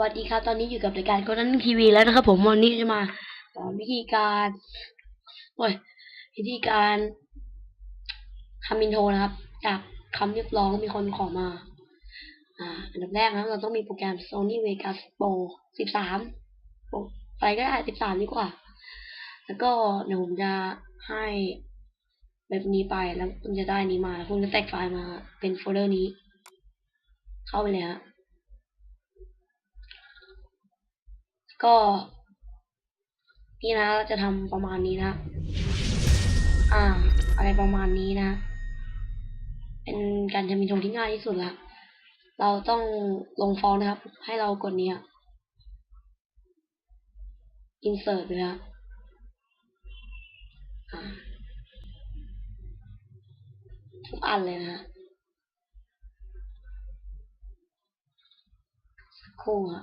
วัสดีครับ ตอนนี้อยู่กับรายการโกนันทีวีแล้วนะครับ ผมวันนี้จะมาสอนวิธีการโอ้ยวิธีการทำอินโทรนะครับ จากคำเรียกร้องมีคนขอมา อ่า อันดับแรกนะเราต้องมีโปรแกรม Sony Vegas Pro 13โปรอะไรก็ได้13ดีกว่า แล้วก็เดี๋ยวผมจะให้แบบนี้ไปแล้วคุณจะได้นี้มาแล้วคุณก็แตกไฟล์มาเป็นโฟลเดอร์นี้ เข้าไปเลยฮะ ก็ นี่นะเราจะทำประมาณนี้นะ อ่า อะไรประมาณนี้นะ เป็นการทำอินโทที่ง่ายที่สุดละเราต้องลงฟอร์มนะครับ ให้เรากดเนี้ย insert ไปแล้วอ่าทุกอันเลยนะฮะสักครู่อะ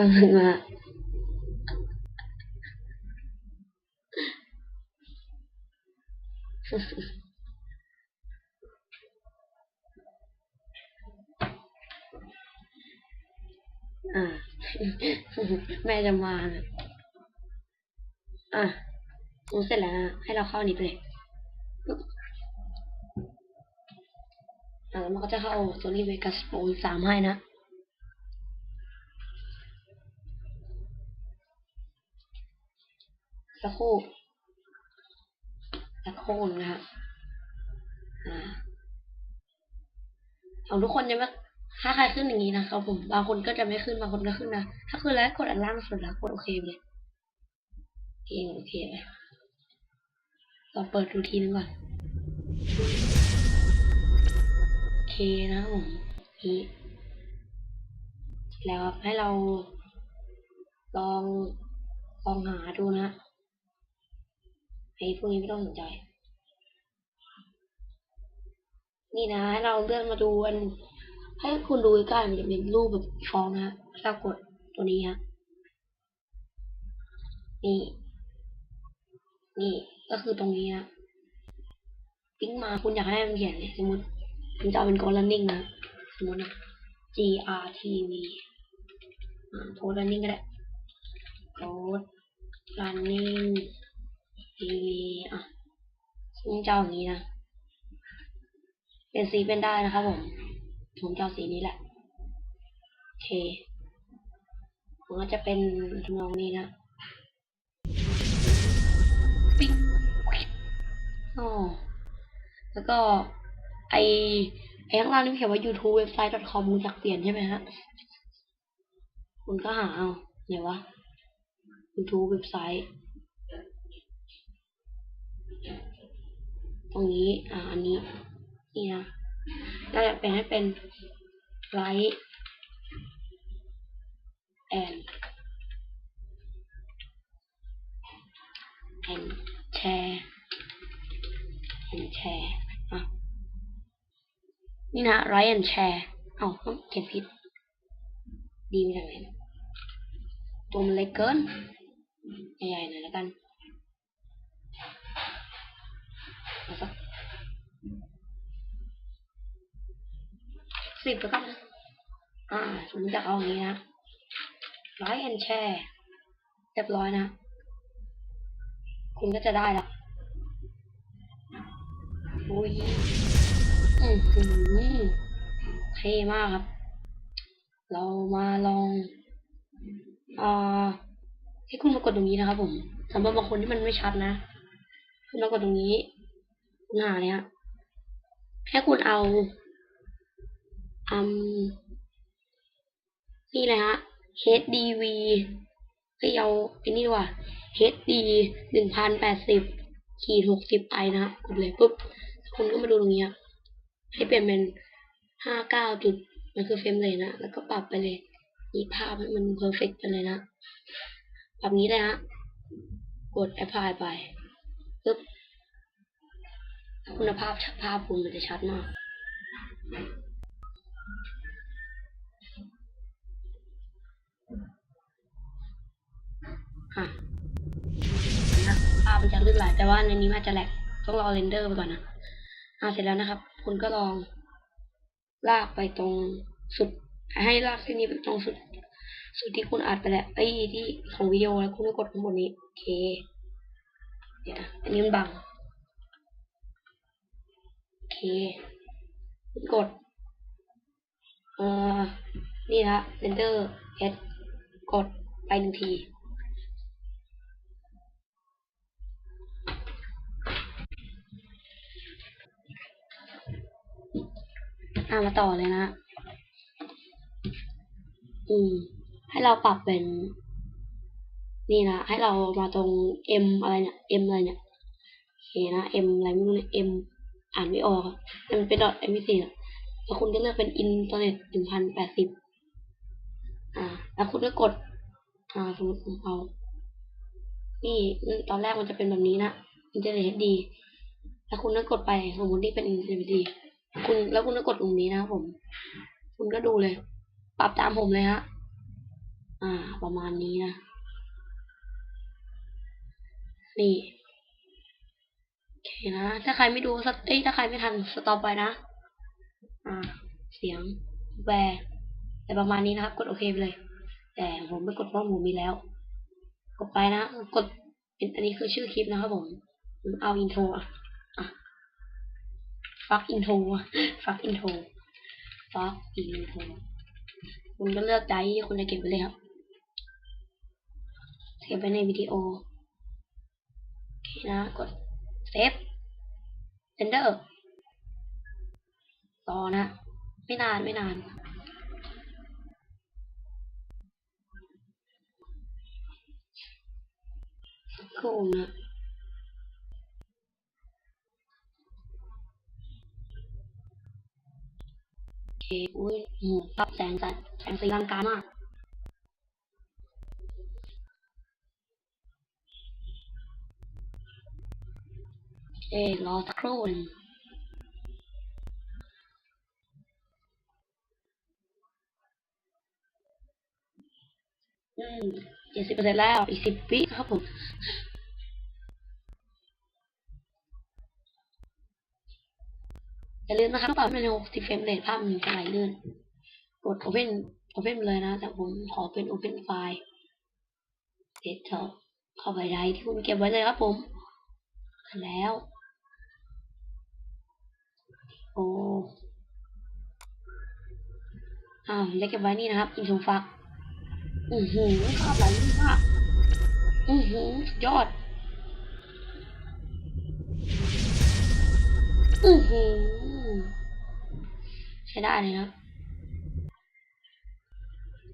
ะมีเสียงมโอเคนะฟังมาอ่าแม่จะมานะอะรู้เสร็จแล้วนะให้เราเข้านี้ไปเลยอ่าแล้วมันก็จะเข้า Sony Vegas Pro สามให้นะ สักครู่สักครู่นะครับอ่าของทุกคนจะไม่ถ้าใครขึ้นอย่างนี้นะครับผม บางคนก็จะไม่ขึ้น บางคนก็ขึ้นนะ ถ้าขึ้นแล้วกดอันล่างสุดแล้วกดโอเคเลยเองโอเคเลยเราเปิดดูทีนึงก่อน โอเคนะครับผมนี่แล้วครับให้เราลองลองหาดูนะ ไอ้พวกนี้ไม่ต้องสนใจ นี่นะให้เราเลื่อนมาดูอันให้คุณดูใกล้ๆมันจะเป็นรูปแบบฟองนะถ้ากดตัวนี้ฮะนี่ นี่ก็คือตรงนี้นะปิ้งมาคุณอยากให้มันเขียนเนี่ยสมมติคุณจะเอาเป็น Code Running นะสมมตินะ G R T V อ่า Code Running ก็ได้ Code Running ทีวีอะซึ่งเจ้าอย่างนี้นะ เป็นสีเป็นได้นะครับผม ผมจะเอาสีนี้แหละโอเคผมก็จะเป็นทำนองนี้นะปิ๊งอ๋อแล้วก็ไอไอข้างล่างนี่เขียนว่า youtube website com คุณอยากเปลี่ยนใช่ไหมฮะ คุณก็หาเอาไหนวะ youtube website ตรงนี้ อ่า อันนี้ นี่นะเราอยากเปลี่ยนให้เป็น like and and share and share อะ นี่นะ like and share เอ้าต้องเขียนผิด ดีมาจากไหนตัวมันเล็กเกิน ใหญ่ๆหน่อยแล้วกันเอา สิบแล้วกันอ่าผมจะเอาอย่างนี้นะ like and share เรียบร้อยนะ คุณก็จะได้ละอุ้ยอือหือเท่มากครับ เรามาลองอ่าให้คุณมากดตรงนี้นะครับผมสำหรับบางคนที่มันไม่ชัดนะ คุณมากดตรงนี้ คุณหาเนี่ยให้คุณเอาอืมนี่เลยฮะ HDV เฮ้ยเอาไอ้นี่ดีกว่า HD หนึ่งพันแปดสิบขีดหกสิบไอนะกดเลยปุ๊บคุณก็มาดูตรงนี้อะให้เปลี่ยนเป็นห้าเก้าจุดมันคือเฟรมเลยนะ แล้วก็ปรับไปเลยนี่ภาพให้มันเพอร์เฟกต์ไปเลยนะ ปรับนี้เลยฮะ กด apply ไปปึ๊บ คุณภาพภาพคุณมันจะชัดมากอะภาพมันจะลื่นไหลแต่ว่าในนี้มันจะแหลกต้องรอเรนเดอร์ไปก่อนนะอ่าเสร็จแล้วนะครับ คุณก็ลอง ลากไปตรงสุด ให้ลากเส้นนี้ไปตรงสุด สุดที่คุณอัดไปแล้วไอ้ที่ของวิดีโอแล้วคุณก็กดข้างบนนี้โอเค เดี๋ยวนะอันนี้มันบัง เคกด เอ่อ นี่นะ enter s กดไปหนึ่งที อ่ามาต่อเลยนะ อืม ให้เราปรับเป็น นี่นะ ให้เรามาตรง M อะไรเนี่ย M อะไรเนี่ย โอเคนะ M อะไรไม่รู้เนี่ย M อ่านไม่ออกแต่มันเป็น dot mp4 แล้วคุณก็เลือกเป็น internet หนึ่งพันแปดสิบอ่า แล้วคุณก็กด อ่า สมมติผมเอา นี่ตอนแรกมันจะเป็นแบบนี้นะ internet HD แล้วคุณก็กดไปสมมติที่เป็น internet HD คุณแล้วคุณก็กดตรงนี้นะครับผม คุณก็ดูเลย ปรับตามผมเลยฮะ อ่า ประมาณนี้นะ นี่ โอเคนะ ถ้าใครไม่ดูสเอ้ยถ้าใครไม่ทันสต็อปไปนะ อ่า เสียงแวร์แต่ประมาณนี้นะครับ กดโอเคไปเลย แต่ผมไม่กดเพราะผมมีแล้ว กดไปนะ กดเป็นอันนี้คือชื่อคลิปนะครับผม เอาอินโทรอะอะฟักอินโทรฟักอินโทรฟักอินโทรคุณก็เลือกใจที่คุณจะเก็บไปเลยครับเก็บไปในวิดีโอ โอเคนะ กดเซฟ เซนเดอร์รอนะ ไม่นานไม่นานกครู่นะโอเคอุ้ยโหปรับแสงจัดแสงสีลังกามาก โอ เครอสักครู่นึงอืมเจ็ดสิบเปอร์เซ็นต์แล้ว อีกสิบวิครับผมอย่าลืมนะครับปรับให้มันหกสิบเฟรมเรทภาพมันจะไหลลื่น กด Open Open เลยนะ แต่ผมขอเป็น Open File เดสก์ท็อปเข้าไปได้ที่คุณเก็บไว้เลยครับผม แล้ว โอ้อ้าวผมได้เก็บไว้นี่นะครับ อินทงฟัก อือหือภาพหลลื่นมากอือหือยอด อือหือใช้ได้เลยครับ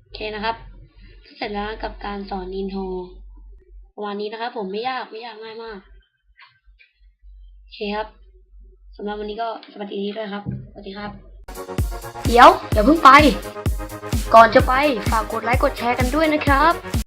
โอเคนะครับเสร็จแล้วกับการสอนอินโทรประมาณนี้นะครับผมไม่ยากไม่ยากง่ายมากโอเคครับ สำหรับวันนี้ก็สวัสดีด้วยครับ สวัสดีครับ เดี๋ยวอย่าเพิ่งไป ก่อนจะไปฝากกดไลค์กดแชร์กันด้วยนะครับ